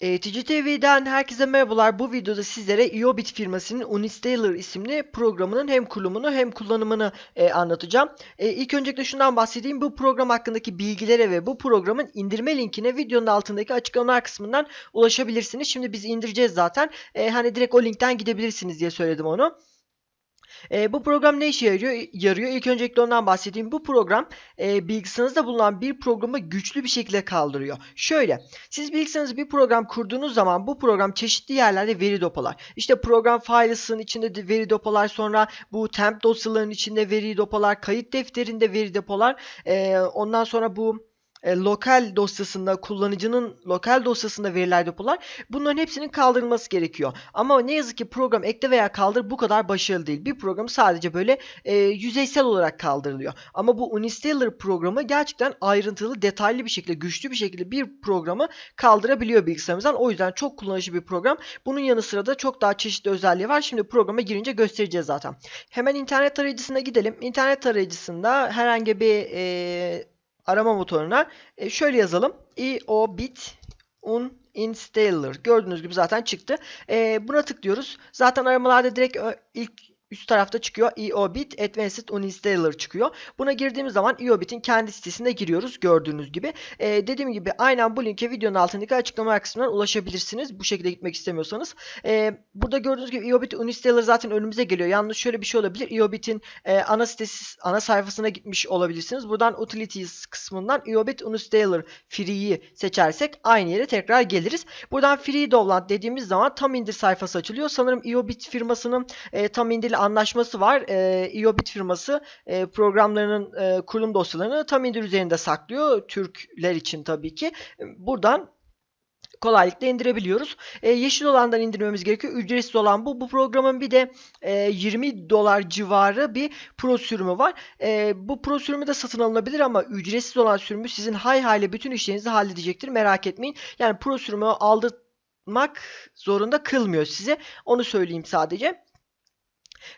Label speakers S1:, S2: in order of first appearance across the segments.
S1: Eğitici TV'den herkese merhabalar. Bu videoda sizlere Iobit firmasının Unistaller isimli programının hem kurulumunu hem kullanımını e, anlatacağım. E, ilk öncelikle şundan bahsedeyim. Bu program hakkındaki bilgilere ve bu programın indirme linkine videonun altındaki açıklamalar kısmından ulaşabilirsiniz. Şimdi biz indireceğiz zaten. E, hani direkt o linkten gidebilirsiniz diye söyledim onu. E, bu program ne işe yarıyor? yarıyor? İlk öncelikle ondan bahsedeyim. Bu program e, bilgisayarınızda bulunan bir programı güçlü bir şekilde kaldırıyor. Şöyle, siz bilgisayarınızda bir program kurduğunuz zaman bu program çeşitli yerlerde veri depolar. İşte program files'ın içinde de veri depolar, sonra bu temp dosyalarının içinde veri depolar, kayıt defterinde veri depolar, e, ondan sonra bu e, lokal dosyasında kullanıcının lokal dosyasında veriler depolar. Bunların hepsinin kaldırılması gerekiyor. Ama ne yazık ki program ekle veya kaldır bu kadar başarılı değil. Bir program sadece böyle e, yüzeysel olarak kaldırılıyor. Ama bu Unistellar programı gerçekten ayrıntılı, detaylı bir şekilde, güçlü bir şekilde bir programı kaldırabiliyor bilgisayarımızdan. O yüzden çok kullanışlı bir program. Bunun yanı sıra da çok daha çeşitli özelliği var. Şimdi programa girince göstereceğiz zaten. Hemen internet tarayıcısına gidelim. İnternet tarayıcısında herhangi bir e, arama motoruna e, şöyle yazalım. iobit uninstaller. Gördüğünüz gibi zaten çıktı. E, buna tıklıyoruz. Zaten aramalarda direkt ilk üst tarafta çıkıyor. iobit advanced uninstaller çıkıyor. Buna girdiğimiz zaman iobit'in kendi sitesine giriyoruz. Gördüğünüz gibi. E, dediğim gibi aynen bu linke videonun altındaki açıklama kısmından ulaşabilirsiniz. Bu şekilde gitmek istemiyorsanız. E, burada gördüğünüz gibi iobit uninstaller zaten önümüze geliyor. Yalnız şöyle bir şey olabilir. iobit'in e, ana sitesi, ana sayfasına gitmiş olabilirsiniz. Buradan utilities kısmından iobit uninstaller free'yi seçersek aynı yere tekrar geliriz. Buradan free download dediğimiz zaman tam indir sayfası açılıyor. Sanırım iobit firmasının e, tam indir anlaşması var. E, iobit firması e, programlarının e, kurulum dosyalarını tam indir üzerinde saklıyor. Türkler için tabii ki. Buradan kolaylıkla indirebiliyoruz. E, yeşil olandan indirmemiz gerekiyor. Ücretsiz olan bu. Bu programın bir de e, 20 dolar civarı bir pro sürümü var. E, bu pro sürümü de satın alınabilir ama ücretsiz olan sürümü sizin hay hayli bütün işlerinizi halledecektir. Merak etmeyin. Yani pro sürümü aldırmak zorunda kılmıyor size. Onu söyleyeyim sadece.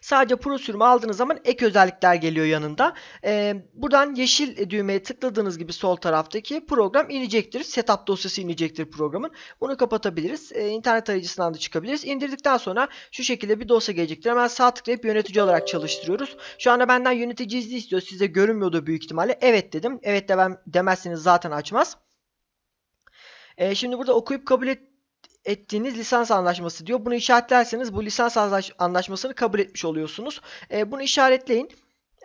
S1: Sadece Pro sürümü aldığınız zaman ek özellikler geliyor yanında. Ee, buradan yeşil düğmeye tıkladığınız gibi sol taraftaki program inecektir. Setup dosyası inecektir programın. Bunu kapatabiliriz. Ee, internet arayıcısından da çıkabiliriz. İndirdikten sonra şu şekilde bir dosya gelecektir. Hemen sağ tıklayıp yönetici olarak çalıştırıyoruz. Şu anda benden yönetici izni istiyor. Size görünmüyordu büyük ihtimalle. Evet dedim. Evet de ben demezseniz zaten açmaz. Ee, şimdi burada okuyup kabul et ettiğiniz lisans anlaşması diyor. Bunu işaretlerseniz bu lisans anlaşmasını kabul etmiş oluyorsunuz. E, bunu işaretleyin.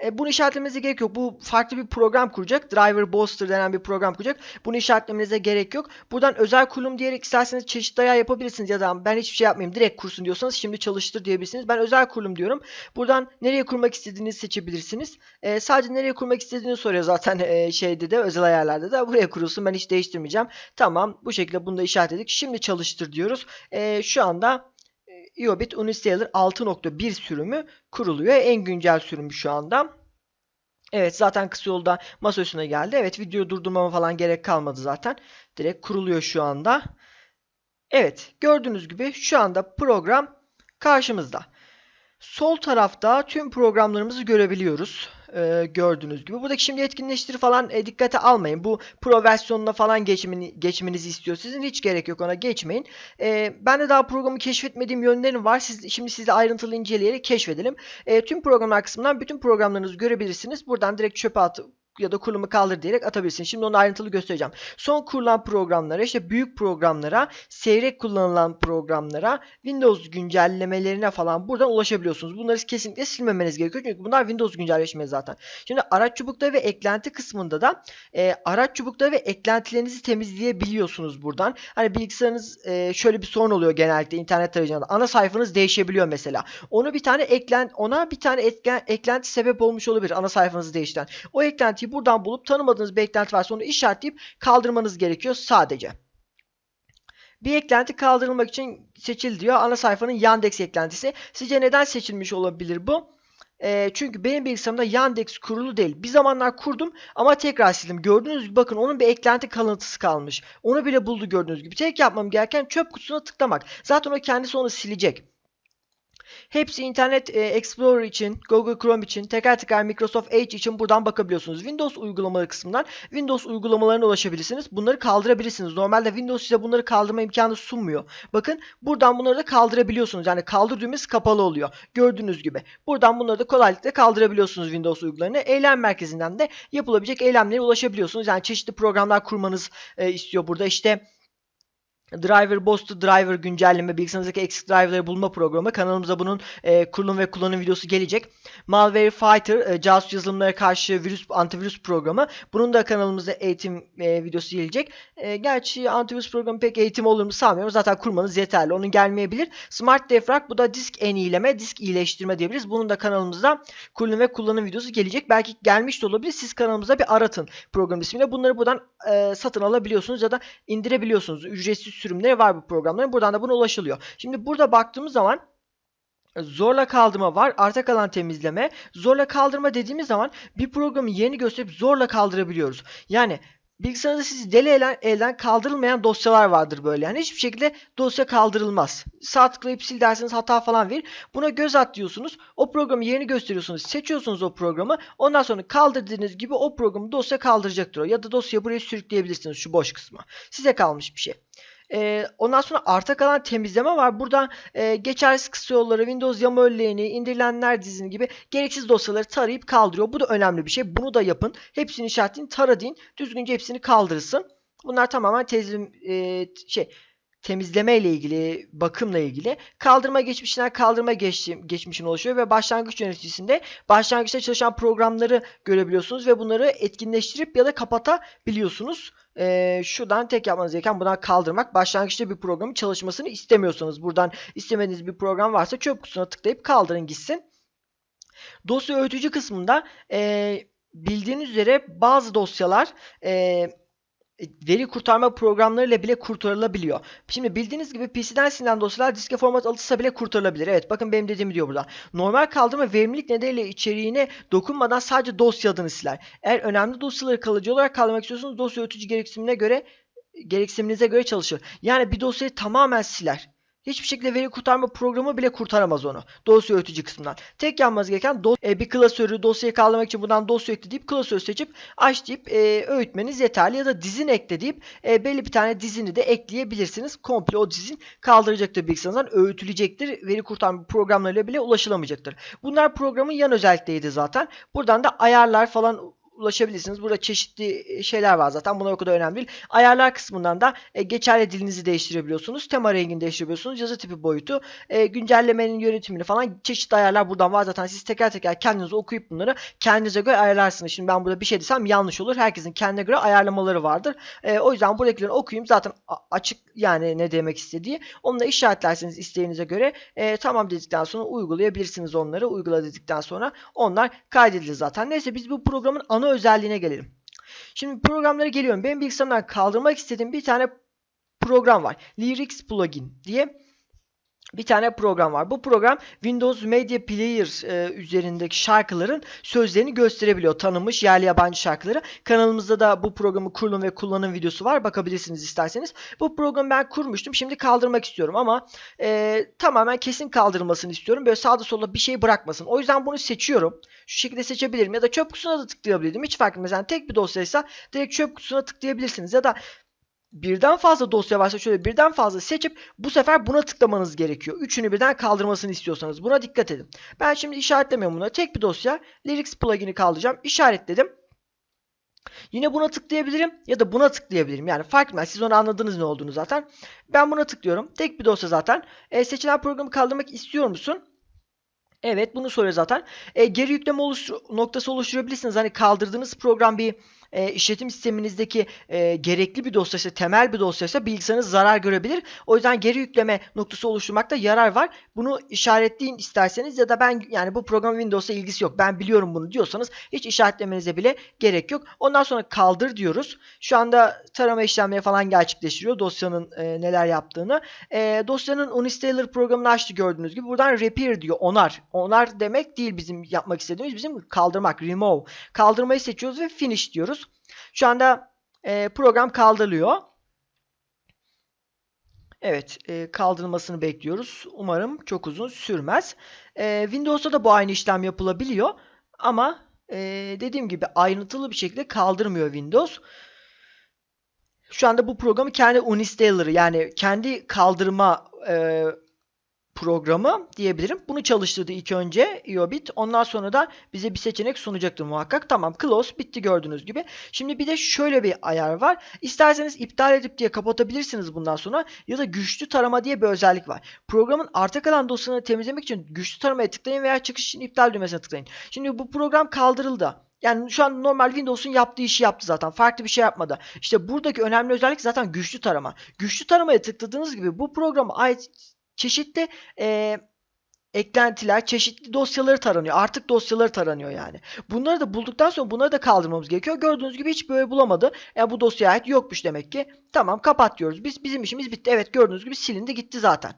S1: E, bunu işaretlemenize gerek yok. Bu farklı bir program kuracak. Driver Booster denen bir program kuracak. Bunu işaretlemenize gerek yok. Buradan özel kurulum diyerek isterseniz çeşitli ayar yapabilirsiniz. Ya da ben hiçbir şey yapmayayım direkt kursun diyorsanız şimdi çalıştır diyebilirsiniz. Ben özel kurulum diyorum. Buradan nereye kurmak istediğinizi seçebilirsiniz. E, sadece nereye kurmak istediğini soruyor zaten e, şeyde de özel ayarlarda da. Buraya kurulsun ben hiç değiştirmeyeceğim. Tamam bu şekilde bunu da işaretledik. Şimdi çalıştır diyoruz. E, şu anda Iobit Unistellar 6.1 sürümü kuruluyor. En güncel sürümü şu anda. Evet zaten kısa yolda masaüstüne geldi. Evet video durdurmama falan gerek kalmadı zaten. Direkt kuruluyor şu anda. Evet gördüğünüz gibi şu anda program karşımızda. Sol tarafta tüm programlarımızı görebiliyoruz. Ee, gördüğünüz gibi. Buradaki şimdi etkinleştir falan e, dikkate almayın. Bu pro versiyonuna falan geçmeni, geçmenizi istiyor. Sizin hiç gerek yok ona geçmeyin. Ee, ben de daha programı keşfetmediğim yönlerim var. Siz, şimdi sizle ayrıntılı inceleyerek keşfedelim. Ee, tüm programlar kısmından bütün programlarınızı görebilirsiniz. Buradan direkt çöpe atıp ya da kurulumu kaldır diyerek atabilirsin. Şimdi onu ayrıntılı göstereceğim. Son kurulan programlara, işte büyük programlara, seyrek kullanılan programlara, Windows güncellemelerine falan buradan ulaşabiliyorsunuz. Bunları kesinlikle silmemeniz gerekiyor. Çünkü bunlar Windows güncelleşmesi zaten. Şimdi araç çubukları ve eklenti kısmında da e, araç çubukları ve eklentilerinizi temizleyebiliyorsunuz buradan. Hani bilgisayarınız e, şöyle bir sorun oluyor genellikle internet tarayıcında. Ana sayfanız değişebiliyor mesela. Onu bir tane eklen ona bir tane etken, eklenti sebep olmuş olabilir ana sayfanızı değiştiren. O eklenti eklentiyi buradan bulup tanımadığınız bir eklenti varsa onu işaretleyip kaldırmanız gerekiyor sadece. Bir eklenti kaldırılmak için seçil diyor. Ana sayfanın Yandex eklentisi. Sizce neden seçilmiş olabilir bu? E, çünkü benim bilgisayarımda Yandex kurulu değil. Bir zamanlar kurdum ama tekrar sildim. Gördüğünüz gibi bakın onun bir eklenti kalıntısı kalmış. Onu bile buldu gördüğünüz gibi. Tek yapmam gereken çöp kutusuna tıklamak. Zaten o kendisi onu silecek. Hepsi Internet e, Explorer için, Google Chrome için, teker teker Microsoft Edge için buradan bakabiliyorsunuz. Windows uygulamaları kısmından Windows uygulamalarına ulaşabilirsiniz. Bunları kaldırabilirsiniz. Normalde Windows size bunları kaldırma imkanı sunmuyor. Bakın buradan bunları da kaldırabiliyorsunuz. Yani kaldır düğmesi kapalı oluyor. Gördüğünüz gibi. Buradan bunları da kolaylıkla kaldırabiliyorsunuz Windows uygulamalarını. Eylem merkezinden de yapılabilecek eylemlere ulaşabiliyorsunuz. Yani çeşitli programlar kurmanız e, istiyor burada. İşte Driver Boss to Driver güncelleme, bilgisayarınızdaki eksik driverları bulma programı. Kanalımıza bunun e, kurulum ve kullanım videosu gelecek. Malware Fighter, e, casus yazılımlara karşı virüs antivirüs programı. Bunun da kanalımızda eğitim e, videosu gelecek. E, gerçi antivirüs programı pek eğitim olur mu sanmıyorum. Zaten kurmanız yeterli. Onun gelmeyebilir. Smart Defrag, bu da disk eniyeleme, disk iyileştirme diyebiliriz. Bunun da kanalımızda kurulum ve kullanım videosu gelecek. Belki gelmiş de olabilir. Siz kanalımıza bir aratın program ismiyle. Bunları buradan e, satın alabiliyorsunuz ya da indirebiliyorsunuz. Ücretsiz sürümleri var bu programların. Buradan da buna ulaşılıyor. Şimdi burada baktığımız zaman zorla kaldırma var. Arta kalan temizleme. Zorla kaldırma dediğimiz zaman bir programı yeni gösterip zorla kaldırabiliyoruz. Yani bilgisayarınızda sizi deli elden, elden kaldırılmayan dosyalar vardır böyle. Yani hiçbir şekilde dosya kaldırılmaz. Sağ tıklayıp sil derseniz hata falan verir. Buna göz at diyorsunuz. O programı yeni gösteriyorsunuz. Seçiyorsunuz o programı. Ondan sonra kaldırdığınız gibi o programı dosya kaldıracaktır. Ya da dosyayı buraya sürükleyebilirsiniz şu boş kısmı. Size kalmış bir şey. E, ondan sonra arta kalan temizleme var. Burada e, geçersiz kısa yolları, Windows yama ölleğini, indirilenler dizini gibi gereksiz dosyaları tarayıp kaldırıyor. Bu da önemli bir şey. Bunu da yapın. Hepsini işaretleyin, tara deyin. Düzgünce hepsini kaldırsın. Bunlar tamamen tezlim, e, şey temizleme ile ilgili, bakımla ilgili kaldırma geçmişinden kaldırma geçmişin geçmişine oluşuyor ve başlangıç yöneticisinde başlangıçta çalışan programları görebiliyorsunuz ve bunları etkinleştirip ya da kapatabiliyorsunuz. Ee, şuradan tek yapmanız gereken buradan kaldırmak. Başlangıçta bir programın çalışmasını istemiyorsanız buradan istemediğiniz bir program varsa çöp kutusuna tıklayıp kaldırın gitsin. Dosya öğütücü kısmında e, bildiğiniz üzere bazı dosyalar e, veri kurtarma programlarıyla bile kurtarılabiliyor. Şimdi bildiğiniz gibi PC'den silinen dosyalar diske format alırsa bile kurtarılabilir. Evet bakın benim dediğimi diyor burada. Normal kaldırma verimlilik nedeniyle içeriğine dokunmadan sadece dosya adını siler. Eğer önemli dosyaları kalıcı olarak kaldırmak istiyorsanız dosya ötücü gereksinimine göre gereksiniminize göre çalışır. Yani bir dosyayı tamamen siler. Hiçbir şekilde veri kurtarma programı bile kurtaramaz onu. Dosya öğütücü kısmından. Tek yapmanız gereken e, bir klasörü dosyayı kaldırmak için buradan dosya ekle deyip klasörü seçip aç deyip e, öğütmeniz yeterli. Ya da dizin ekle deyip e, belli bir tane dizini de ekleyebilirsiniz. Komple o dizin kaldıracaktır bilgisayarınızdan. Öğütülecektir. Veri kurtarma programlarıyla bile ulaşılamayacaktır. Bunlar programın yan özellikleriydi zaten. Buradan da ayarlar falan ulaşabilirsiniz. Burada çeşitli e, şeyler var zaten. Bunlar o kadar önemli değil. Ayarlar kısmından da e, geçerli dilinizi değiştirebiliyorsunuz. Tema rengini değiştirebiliyorsunuz. Yazı tipi boyutu, e, güncellemenin yönetimini falan çeşitli ayarlar buradan var zaten. Siz teker teker kendiniz okuyup bunları kendinize göre ayarlarsınız. Şimdi ben burada bir şey desem yanlış olur. Herkesin kendine göre ayarlamaları vardır. E, o yüzden buradakileri okuyayım. Zaten açık yani ne demek istediği. Onu da işaretlerseniz isteğinize göre e, tamam dedikten sonra uygulayabilirsiniz onları. Uygula dedikten sonra onlar kaydedilir zaten. Neyse biz bu programın ana ana özelliğine gelelim. Şimdi programlara geliyorum. Benim bilgisayarımdan kaldırmak istediğim bir tane program var. Lyrics plugin diye bir tane program var. Bu program Windows Media Player e, üzerindeki şarkıların sözlerini gösterebiliyor. Tanınmış yerli yabancı şarkıları. Kanalımızda da bu programı kurulum ve kullanım videosu var. Bakabilirsiniz isterseniz. Bu programı ben kurmuştum. Şimdi kaldırmak istiyorum ama e, tamamen kesin kaldırılmasını istiyorum. Böyle sağda solda bir şey bırakmasın. O yüzden bunu seçiyorum. Şu şekilde seçebilirim. Ya da çöp kutusuna da tıklayabilirim. Hiç fark etmez. Yani tek bir dosyaysa direkt çöp kutusuna tıklayabilirsiniz. Ya da birden fazla dosya varsa şöyle birden fazla seçip bu sefer buna tıklamanız gerekiyor. Üçünü birden kaldırmasını istiyorsanız buna dikkat edin. Ben şimdi işaretlemiyorum bunu. Tek bir dosya Lyrics plugin'i kaldıracağım. İşaretledim. Yine buna tıklayabilirim ya da buna tıklayabilirim. Yani fark etmez. Siz onu anladınız ne olduğunu zaten. Ben buna tıklıyorum. Tek bir dosya zaten. E, seçilen programı kaldırmak istiyor musun? Evet bunu soruyor zaten. E, geri yükleme oluştur noktası oluşturabilirsiniz. Hani kaldırdığınız program bir e, işletim sisteminizdeki e, gerekli bir dosyaysa, temel bir dosyaysa bilgisayarınız zarar görebilir. O yüzden geri yükleme noktası oluşturmakta yarar var. Bunu işaretleyin isterseniz ya da ben yani bu program Windows'a ilgisi yok. Ben biliyorum bunu diyorsanız hiç işaretlemenize bile gerek yok. Ondan sonra kaldır diyoruz. Şu anda tarama işlemleri falan gerçekleştiriyor dosyanın e, neler yaptığını. E, dosyanın uninstaller programını açtı gördüğünüz gibi. Buradan repair diyor. Onar. Onar demek değil bizim yapmak istediğimiz. Bizim kaldırmak. Remove. Kaldırmayı seçiyoruz ve finish diyoruz. Şu anda e, program kaldırılıyor. Evet, e, kaldırılmasını bekliyoruz. Umarım çok uzun sürmez. E, Windows'ta da bu aynı işlem yapılabiliyor. Ama e, dediğim gibi ayrıntılı bir şekilde kaldırmıyor Windows. Şu anda bu programı kendi uninstaller'ı yani kendi kaldırma e, programı diyebilirim. Bunu çalıştırdı ilk önce IOBIT. Ondan sonra da bize bir seçenek sunacaktır muhakkak. Tamam close bitti gördüğünüz gibi. Şimdi bir de şöyle bir ayar var. İsterseniz iptal edip diye kapatabilirsiniz bundan sonra ya da güçlü tarama diye bir özellik var. Programın arta kalan dosyalarını temizlemek için güçlü taramaya tıklayın veya çıkış için iptal düğmesine tıklayın. Şimdi bu program kaldırıldı. Yani şu an normal Windows'un yaptığı işi yaptı zaten. Farklı bir şey yapmadı. İşte buradaki önemli özellik zaten güçlü tarama. Güçlü taramaya tıkladığınız gibi bu programa ait çeşitli e, eklentiler, çeşitli dosyaları taranıyor. Artık dosyaları taranıyor yani. Bunları da bulduktan sonra bunları da kaldırmamız gerekiyor. Gördüğünüz gibi hiç böyle bulamadı. Yani bu dosyaya ait yokmuş demek ki. Tamam kapat diyoruz. Biz bizim işimiz bitti. Evet gördüğünüz gibi silindi gitti zaten.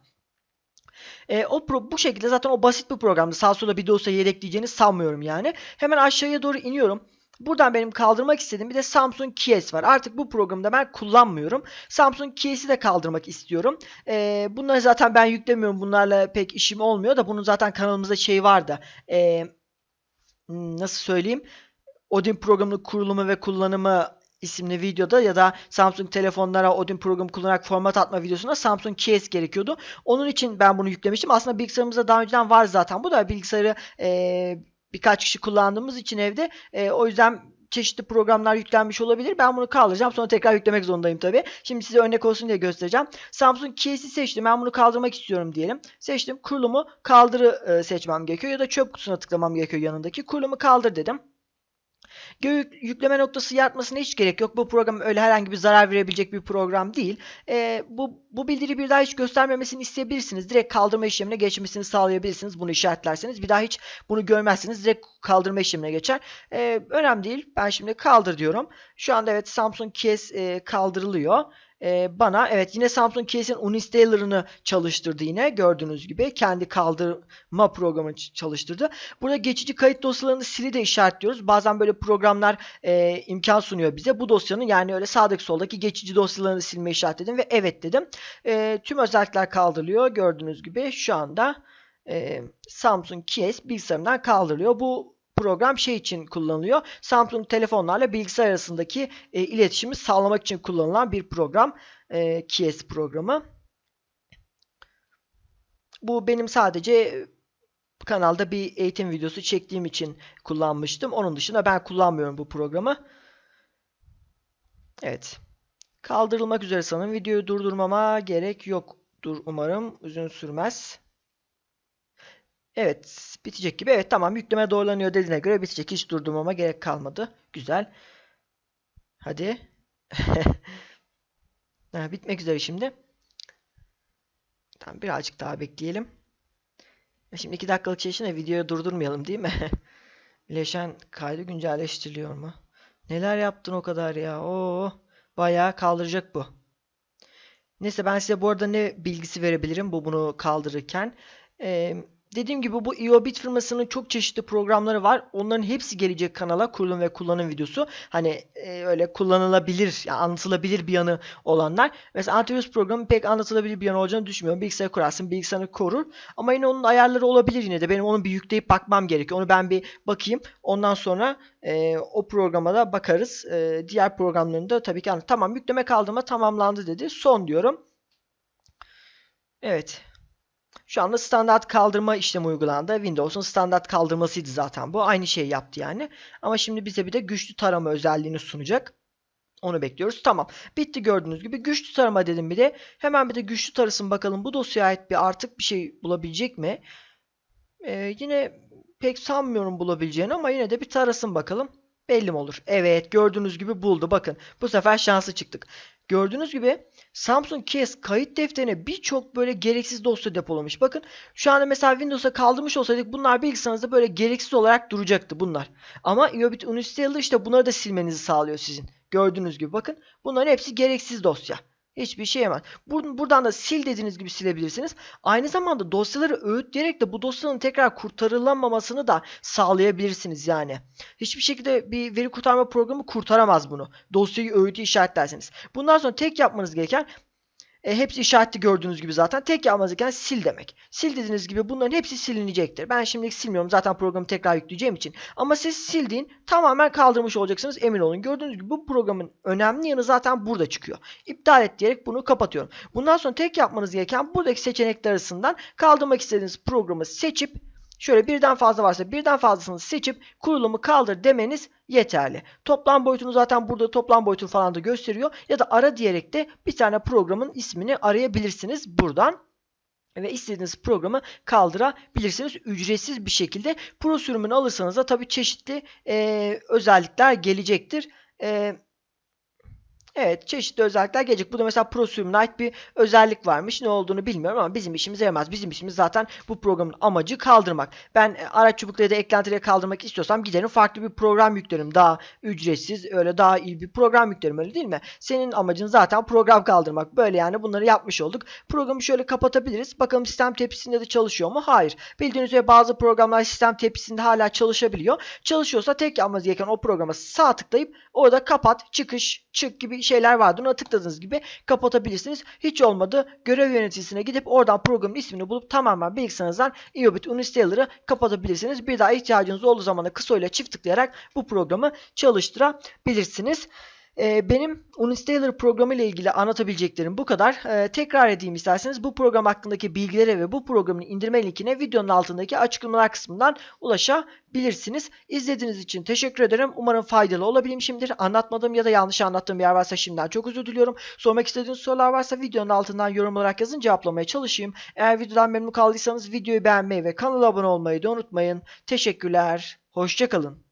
S1: E, o pro, bu şekilde zaten o basit bir programdı. Sağ sola bir dosya yedekleyeceğini sanmıyorum yani. Hemen aşağıya doğru iniyorum. Buradan benim kaldırmak istediğim bir de Samsung Kies var. Artık bu programda ben kullanmıyorum. Samsung Kies'i de kaldırmak istiyorum. Ee, bunları zaten ben yüklemiyorum. Bunlarla pek işim olmuyor da bunun zaten kanalımızda şey vardı. Ee, nasıl söyleyeyim? Odin programının kurulumu ve kullanımı isimli videoda ya da Samsung telefonlara Odin programı kullanarak format atma videosunda Samsung Kies gerekiyordu. Onun için ben bunu yüklemiştim. Aslında bilgisayarımızda daha önceden var zaten. Bu da bilgisayarı ee, birkaç kişi kullandığımız için evde e, o yüzden çeşitli programlar yüklenmiş olabilir. Ben bunu kaldıracağım. Sonra tekrar yüklemek zorundayım tabii. Şimdi size örnek olsun diye göstereceğim. Samsung Kies'i seçtim. Ben bunu kaldırmak istiyorum diyelim. Seçtim. Kurulumu kaldırı e, seçmem gerekiyor. Ya da çöp kutusuna tıklamam gerekiyor yanındaki. Kurulumu kaldır dedim. Gök yükleme noktası yaratmasına hiç gerek yok. Bu program öyle herhangi bir zarar verebilecek bir program değil. E, bu, bu bildiri bir daha hiç göstermemesini isteyebilirsiniz. Direkt kaldırma işlemine geçmesini sağlayabilirsiniz. Bunu işaretlerseniz. Bir daha hiç bunu görmezseniz direkt kaldırma işlemine geçer. E, önemli değil. Ben şimdi kaldır diyorum. Şu anda evet Samsung Kies e, kaldırılıyor e, bana evet yine Samsung Case'in uninstaller'ını çalıştırdı yine gördüğünüz gibi. Kendi kaldırma programını çalıştırdı. Burada geçici kayıt dosyalarını sili de işaretliyoruz. Bazen böyle programlar e, imkan sunuyor bize. Bu dosyanın yani öyle sağdaki soldaki geçici dosyalarını silmeyi işaretledim ve evet dedim. E, tüm özellikler kaldırılıyor gördüğünüz gibi şu anda e, Samsung Case bilgisayarından kaldırılıyor. Bu program şey için kullanılıyor. Samsung telefonlarla bilgisayar arasındaki e, iletişimi sağlamak için kullanılan bir program. E, Kies programı. Bu benim sadece kanalda bir eğitim videosu çektiğim için kullanmıştım. Onun dışında ben kullanmıyorum bu programı. Evet. Kaldırılmak üzere sanırım. Videoyu durdurmama gerek yoktur umarım. Uzun sürmez. Evet bitecek gibi. Evet tamam yükleme doğrulanıyor dediğine göre bitecek. Hiç durdurmama gerek kalmadı. Güzel. Hadi. ha, bitmek üzere şimdi. Tamam birazcık daha bekleyelim. Şimdi 2 dakikalık şey için de videoyu durdurmayalım değil mi? Bileşen kaydı güncelleştiriliyor mu? Neler yaptın o kadar ya? Oo, bayağı kaldıracak bu. Neyse ben size bu arada ne bilgisi verebilirim bu bunu kaldırırken. Ee, Dediğim gibi bu IOBIT firmasının çok çeşitli programları var. Onların hepsi gelecek kanala kurulum ve kullanım videosu. Hani e, öyle kullanılabilir, yani anlatılabilir bir yanı olanlar. Mesela antivirüs programı pek anlatılabilir bir yanı olacağını düşünmüyorum. Bilgisayarı kurarsın, bilgisayarı korur. Ama yine onun ayarları olabilir yine de. Benim onu bir yükleyip bakmam gerekiyor. Onu ben bir bakayım. Ondan sonra e, o programa da bakarız. E, diğer programlarını da tabii ki anlat. Tamam yükleme kaldırma tamamlandı dedi. Son diyorum. Evet. Şu anda standart kaldırma işlemi uygulandı. Windows'un standart kaldırmasıydı zaten bu. Aynı şeyi yaptı yani. Ama şimdi bize bir de güçlü tarama özelliğini sunacak. Onu bekliyoruz. Tamam. Bitti gördüğünüz gibi. Güçlü tarama dedim bir de. Hemen bir de güçlü tarasın bakalım bu dosyaya ait bir artık bir şey bulabilecek mi? Ee, yine pek sanmıyorum bulabileceğini ama yine de bir tarasın bakalım. Belli mi olur? Evet gördüğünüz gibi buldu. Bakın bu sefer şanslı çıktık. Gördüğünüz gibi Samsung Kes kayıt defterine birçok böyle gereksiz dosya depolamış. Bakın şu anda mesela Windows'a kaldırmış olsaydık bunlar bilgisayarınızda böyle gereksiz olarak duracaktı bunlar. Ama IOBIT Uninstal'da işte bunları da silmenizi sağlıyor sizin. Gördüğünüz gibi bakın bunların hepsi gereksiz dosya. Hiçbir şey hemen. Buradan da sil dediğiniz gibi silebilirsiniz. Aynı zamanda dosyaları öğütleyerek de bu dosyanın tekrar kurtarılamamasını da sağlayabilirsiniz yani. Hiçbir şekilde bir veri kurtarma programı kurtaramaz bunu. Dosyayı öğütü işaretlerseniz. Bundan sonra tek yapmanız gereken E, hepsi işaretli gördüğünüz gibi zaten. Tek yapmanız gereken sil demek. Sil dediğiniz gibi bunların hepsi silinecektir. Ben şimdilik silmiyorum zaten programı tekrar yükleyeceğim için. Ama siz sildiğin tamamen kaldırmış olacaksınız emin olun. Gördüğünüz gibi bu programın önemli yanı zaten burada çıkıyor. İptal et diyerek bunu kapatıyorum. Bundan sonra tek yapmanız gereken buradaki seçenekler arasından kaldırmak istediğiniz programı seçip Şöyle birden fazla varsa birden fazlasını seçip kurulumu kaldır demeniz yeterli. Toplam boyutunu zaten burada toplam boyutunu falan da gösteriyor. Ya da ara diyerek de bir tane programın ismini arayabilirsiniz buradan ve istediğiniz programı kaldırabilirsiniz ücretsiz bir şekilde. Pro sürümünü alırsanız da tabii çeşitli e, özellikler gelecektir. E, Evet çeşitli özellikler gelecek. Bu da mesela Pro sürümüne ait bir özellik varmış. Ne olduğunu bilmiyorum ama bizim işimize yaramaz. Bizim işimiz zaten bu programın amacı kaldırmak. Ben e, araç çubukları da eklentileri kaldırmak istiyorsam giderim farklı bir program yüklerim. Daha ücretsiz öyle daha iyi bir program yüklerim öyle değil mi? Senin amacın zaten program kaldırmak. Böyle yani bunları yapmış olduk. Programı şöyle kapatabiliriz. Bakalım sistem tepkisinde de çalışıyor mu? Hayır. Bildiğiniz üzere bazı programlar sistem tepkisinde hala çalışabiliyor. Çalışıyorsa tek yapmanız gereken o programa sağ tıklayıp orada kapat, çıkış, çık gibi şeyler vardı. Ona tıkladığınız gibi kapatabilirsiniz. Hiç olmadı görev yöneticisine gidip oradan programın ismini bulup tamamen bilgisayarınızdan iObit Uninstaller'ı kapatabilirsiniz. Bir daha ihtiyacınız olduğu zaman da kısa ile çift tıklayarak bu programı çalıştırabilirsiniz. Ee, benim Uninstaller programı ile ilgili anlatabileceklerim bu kadar. Ee, tekrar edeyim isterseniz bu program hakkındaki bilgilere ve bu programın indirme linkine videonun altındaki açıklamalar kısmından ulaşabilirsiniz. İzlediğiniz için teşekkür ederim. Umarım faydalı olabilmişimdir. Anlatmadığım ya da yanlış anlattığım bir yer varsa şimdiden çok özür diliyorum. Sormak istediğiniz sorular varsa videonun altından yorum olarak yazın cevaplamaya çalışayım. Eğer videodan memnun kaldıysanız videoyu beğenmeyi ve kanala abone olmayı da unutmayın. Teşekkürler. Hoşçakalın.